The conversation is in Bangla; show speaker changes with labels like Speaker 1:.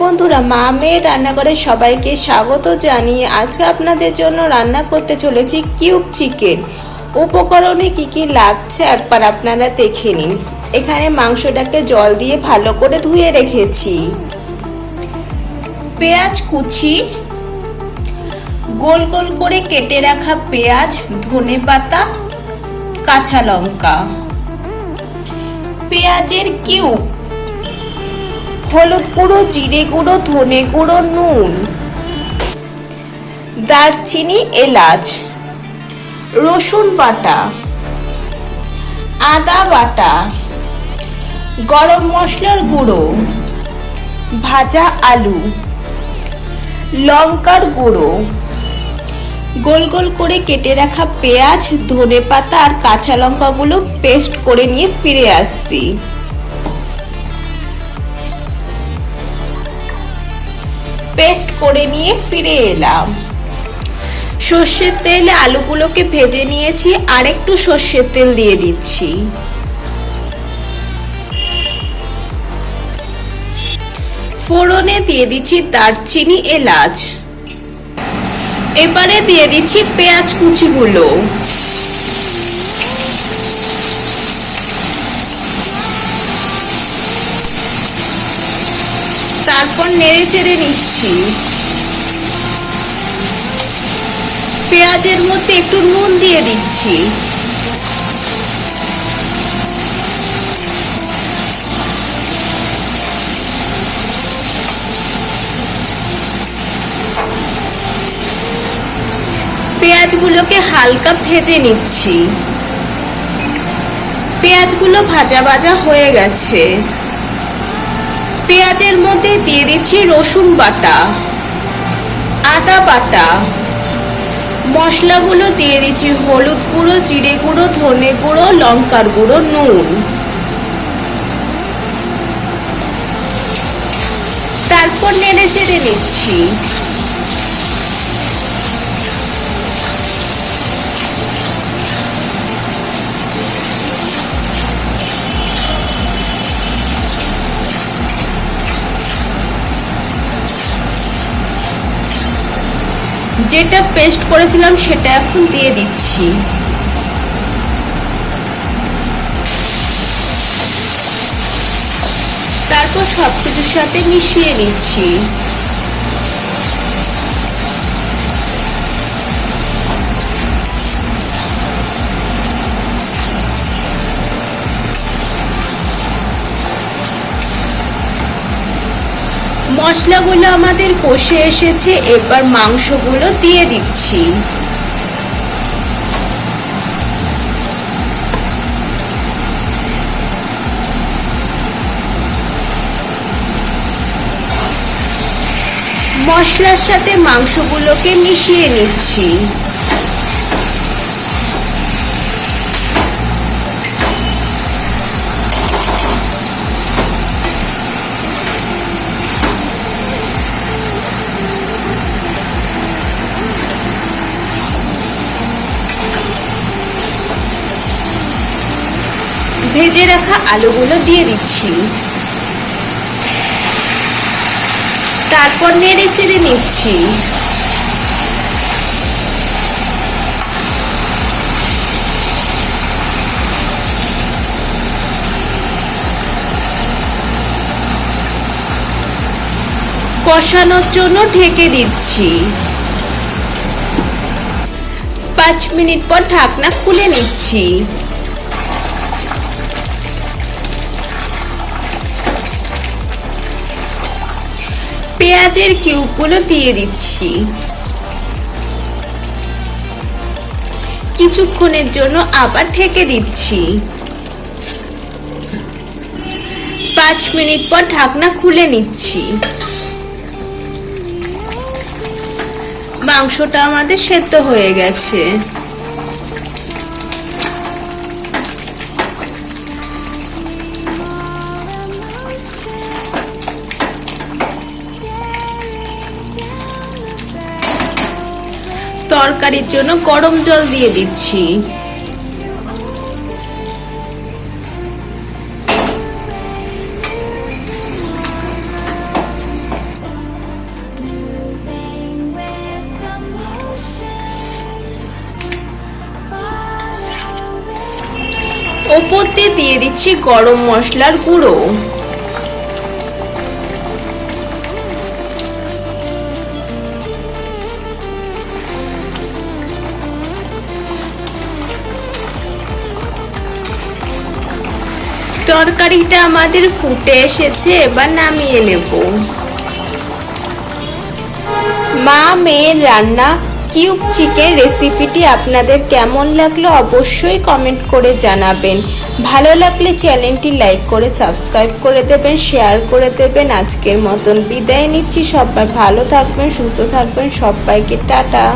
Speaker 1: বন্ধুরা, মা মেয়ের রান্নাঘরে সবাইকে স্বাগত জানিয়ে আজকে আপনাদের জন্য রান্না করতে চলেছি কিউব চিকেন। উপকরণে কি কি লাগছে একবার আপনারা দেখে নিন। এখানে মাংসটাকে জল দিয়ে ভালো করে ধুয়ে রেখেছি। পেঁয়াজ কুচি, গোল গোল করে কেটে রাখা পেঁয়াজ, ধনে পাতা, কাঁচা লঙ্কা। পেঁয়াজের কিউব হলুদ গুঁড়ো, জিরে গুঁড়ো, ধনে গুঁড়ো, নুন। দারচিনি, এলাচ। রসুন বাটা। আদা বাটা। গরম মশলার গুঁড়ো। ভাজা আলু। লঙ্কার গুঁড়ো। গোল গোল করে কেটে রাখা পেঁয়াজ ধনে পাতা আর কাঁচা লঙ্কাগুলো পেস্ট করে নিয়ে ফিরে আসছি। পেস্ট করে নিয়ে ফিরে এলাম। সর্ষের তেলে আলুগুলোকে ভেজে নিয়েছি আর একটু সর্ষের তেল দিয়ে দিচ্ছি। ফোড়নে দিয়ে দিচ্ছি দারচিনি, এলাচ। এবারে দিয়ে দিচ্ছি পেঁয়াজ কুচিগুলো। তারপর নেড়ে চেড়ে নিচ্ছি। পেঁয়াজের মধ্যে একটু নুন দিয়ে দিচ্ছি। পেঁয়াজগুলোকে হালকা ভেজে নিচ্ছি। পেঁয়াজগুলো ভাজা ভাজা হয়ে গেছে। পেঁয়াজের মধ্যে দিয়ে দিচ্ছি রসুন বাটা, আদা বাটা। মশলাগুলো দিয়ে দিচ্ছি হলুদ গুঁড়ো, জিরে গুঁড়ো, ধনে গুঁড়ো, লঙ্কার গুঁড়ো, নুন। তারপর নেড়ে চেড়ে নিচ্ছি। যেটা পেস্ট করেছিলাম সেটা এখন দিয়ে দিচ্ছি। তারপর সব কিছুর সাথে মিশিয়ে নিচ্ছি। মশলাগুলো আমাদের কষে এসেছে এবার মাংসগুলো দিয়ে দিচ্ছি। মশলার সাথে মাংসগুলোকে মিশিয়ে নিচ্ছি। ভেজে রাখা আলুগুলো দিয়ে দিচ্ছি। তারপর নেড়ে চেড়ে নিচ্ছি। কষানোর জন্য ঢেকে দিচ্ছি। পাঁচ মিনিট পর ঢাকনা খুলে নিচ্ছি। পেঁয়াজের কিউবগুলো দিয়ে দিচ্ছি। কিছুক্ষণের জন্য আবার ঢেকে দিচ্ছি। পাঁচ মিনিট পর ঢাকনা খুলে নিচ্ছি। মাংসটা আমাদের সেদ্ধ হয়ে গেছে। তরকারির জন্য গরম জল দিয়ে দিচ্ছি। ওপর দিয়ে দিচ্ছি গরম মশলার গুঁড়ো। তরকারিটা আমাদের ফুটে এসেছে, এবার নামিয়ে নেব। মা মেয়ের রান্না কিউব চিকেন রেসিপিটি আপনাদের কেমন লাগল অবশ্যই কমেন্ট করে জানাবেন। ভালো লাগলে চ্যানেলটি লাইক করে, সাবস্ক্রাইব করে দেবেন, শেয়ার করে দেবেন। আজকের মতন বিদায় নিচ্ছি, সবাই ভালো থাকবেন, সুস্থ থাকবেন, সবাইকে টাটা।